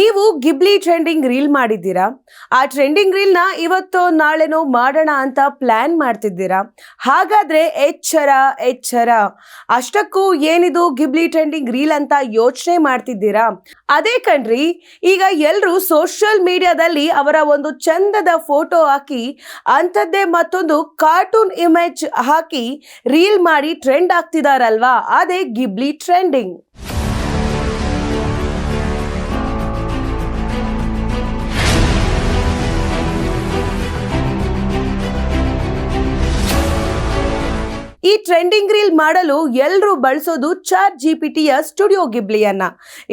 ನೀವು ಗಿಬ್ಲಿ trending reel ಮಾಡಿದ್ದೀರಾ? ಆ ಟ್ರೆಂಡಿಂಗ್ ರೀಲ್ನ ಇವತ್ತೋ ನಾಳೆನೋ ಮಾಡೋಣ ಅಂತ ಪ್ಲಾನ್ ಮಾಡ್ತಿದ್ದೀರಾ? ಹಾಗಾದ್ರೆ ಎಚ್ಚರ ಎಚ್ಚರ. ಅಷ್ಟಕ್ಕೂ ಏನಿದು ಗಿಬ್ಲಿ ಟ್ರೆಂಡಿಂಗ್ ರೀಲ್ ಅಂತ ಯೋಚನೆ ಮಾಡ್ತಿದ್ದೀರಾ? ಅದೇ ಕಣ್ರಿ, ಈಗ ಎಲ್ಲರೂ ಸೋಷಿಯಲ್ ಮೀಡಿಯಾದಲ್ಲಿ ಅವರ ಒಂದು ಚಂದದ ಫೋಟೋ ಹಾಕಿ, ಅಂಥದ್ದೇ ಮತ್ತೊಂದು ಕಾರ್ಟೂನ್ ಇಮೇಜ್ ಹಾಕಿ ರೀಲ್ ಮಾಡಿ ಟ್ರೆಂಡ್ ಆಗ್ತಿದಾರಲ್ವಾ ಅದೇ ಗಿಬ್ಲಿ ಟ್ರೆಂಡಿಂಗ್ ಈ ಟ್ರೆಂಡಿಂಗ್ ರೀಲ್ ಮಾಡಲು ಎಲ್ಲರೂ ಬಳಸೋದು ಚಾಟ್ ಜಿ ಪಿ ಟಿಯ ಸ್ಟುಡಿಯೋ ಗಿಬ್ಲಿಯನ್ನ.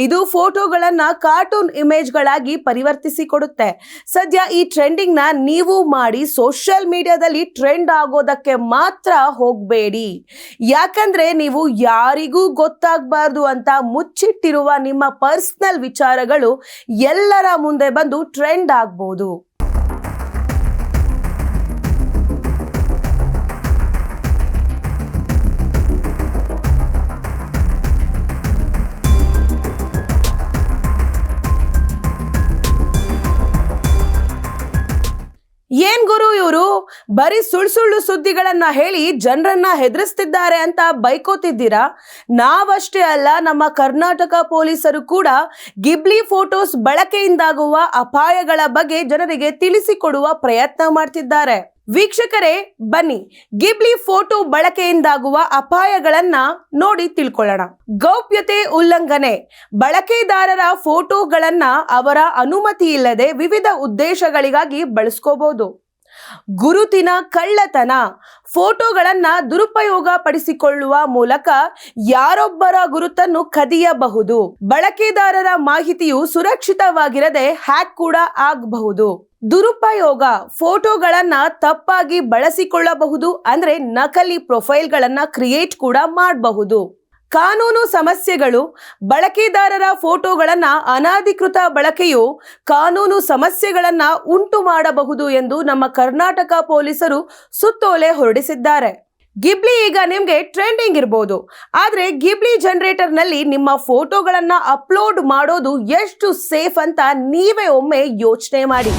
ಇದು ಫೋಟೋಗಳನ್ನ ಕಾರ್ಟೂನ್ ಇಮೇಜ್ಗಳಾಗಿ ಪರಿವರ್ತಿಸಿ ಕೊಡುತ್ತೆ ಸದ್ಯ ಈ ಟ್ರೆಂಡಿಂಗ್ನ ನೀವು ಮಾಡಿ ಸೋಷಿಯಲ್ ಮೀಡಿಯಾದಲ್ಲಿ ಟ್ರೆಂಡ್ ಆಗೋದಕ್ಕೆ ಮಾತ್ರ ಹೋಗಬೇಡಿ. ಯಾಕಂದ್ರೆ ನೀವು ಯಾರಿಗೂ ಗೊತ್ತಾಗಬಾರ್ದು ಅಂತ ಮುಚ್ಚಿಟ್ಟಿರುವ ನಿಮ್ಮ ಪರ್ಸನಲ್ ವಿಚಾರಗಳು ಎಲ್ಲರ ಮುಂದೆ ಬಂದು ಟ್ರೆಂಡ್ ಆಗ್ಬೋದು. ಇವರು ಬರೀ ಸುಳ್ಳು ಸುಳ್ಳು ಸುದ್ದಿಗಳನ್ನ ಹೇಳಿ ಜನರನ್ನ ಹೆದರಿಸ್ತಿದ್ದಾರೆ ಅಂತ ಬೈಕೋತಿದ್ದೀರಾ? ನಾವಷ್ಟೇ ಅಲ್ಲ, ನಮ್ಮ ಕರ್ನಾಟಕ ಪೊಲೀಸರು ಕೂಡ ಗಿಬ್ಲಿ ಫೋಟೋಸ್ ಬಳಕೆಯಿಂದಾಗುವ ಅಪಾಯಗಳ ಬಗ್ಗೆ ಜನರಿಗೆ ತಿಳಿಸಿಕೊಡುವ ಪ್ರಯತ್ನ ಮಾಡ್ತಿದ್ದಾರೆ. ವೀಕ್ಷಕರೇ, ಬನ್ನಿ. ಗಿಬ್ಲಿ ಫೋಟೋ ಬಳಕೆಯಿಂದಾಗುವ ಅಪಾಯಗಳನ್ನ ನೋಡಿ ತಿಳ್ಕೊಳ್ಳೋಣ. ಗೌಪ್ಯತೆ ಉಲ್ಲಂಘನೆ. ಬಳಕೆದಾರರ ಫೋಟೋಗಳನ್ನ ಅವರ ಅನುಮತಿ ಇಲ್ಲದೆ ವಿವಿಧ ಉದ್ದೇಶಗಳಿಗಾಗಿ ಬಳಸ್ಕೋಬಹುದು ಗುರುತಿನ ಕಳ್ಳತನ. ಫೋಟೋಗಳನ್ನು ದುರುಪಯೋಗ ಪಡಿಸಿಕೊಳ್ಳುವ ಮೂಲಕ ಯಾರೊಬ್ಬರ ಗುರುತನ್ನು ಕದಿಯಬಹುದು. ಬಳಕೆದಾರರ ಮಾಹಿತಿಯು ಸುರಕ್ಷಿತವಾಗಿರದೆ ಹ್ಯಾಕ್ ಕೂಡ ಆಗಬಹುದು. ದುರುಪಯೋಗ ಫೋಟೋಗಳನ್ನ ತಪ್ಪಾಗಿ ಬಳಸಿಕೊಳ್ಳಬಹುದು ಅಂದ್ರೆ ನಕಲಿ ಪ್ರೊಫೈಲ್ಗಳನ್ನ ಕ್ರಿಯೇಟ್ ಕೂಡ ಮಾಡಬಹುದು. ಕಾನೂನು ಸಮಸ್ಯೆಗಳು, ಬಳಕೆದಾರರ ಫೋಟೋಗಳನ್ನು ಅನಧಿಕೃತ ಬಳಕೆಯು ಕಾನೂನು ಸಮಸ್ಯೆಗಳನ್ನು ಉಂಟು ಮಾಡಬಹುದು ಎಂದು ನಮ್ಮ ಕರ್ನಾಟಕ ಪೊಲೀಸರು ಸುತ್ತೋಲೆ ಹೊರಡಿಸಿದ್ದಾರೆ. ಗಿಬ್ಲಿ ಈಗ ನಿಮಗೆ ಟ್ರೆಂಡಿಂಗ್ ಇರ್ಬೋದು. ಆದರೆ ಗಿಬ್ಲಿ ಜನರೇಟರ್ನಲ್ಲಿ ನಿಮ್ಮ ಫೋಟೋಗಳನ್ನು ಅಪ್ಲೋಡ್ ಮಾಡೋದು ಎಷ್ಟು ಸೇಫ್ ಅಂತ ನೀವೇ ಒಮ್ಮೆ ಯೋಚನೆ ಮಾಡಿ.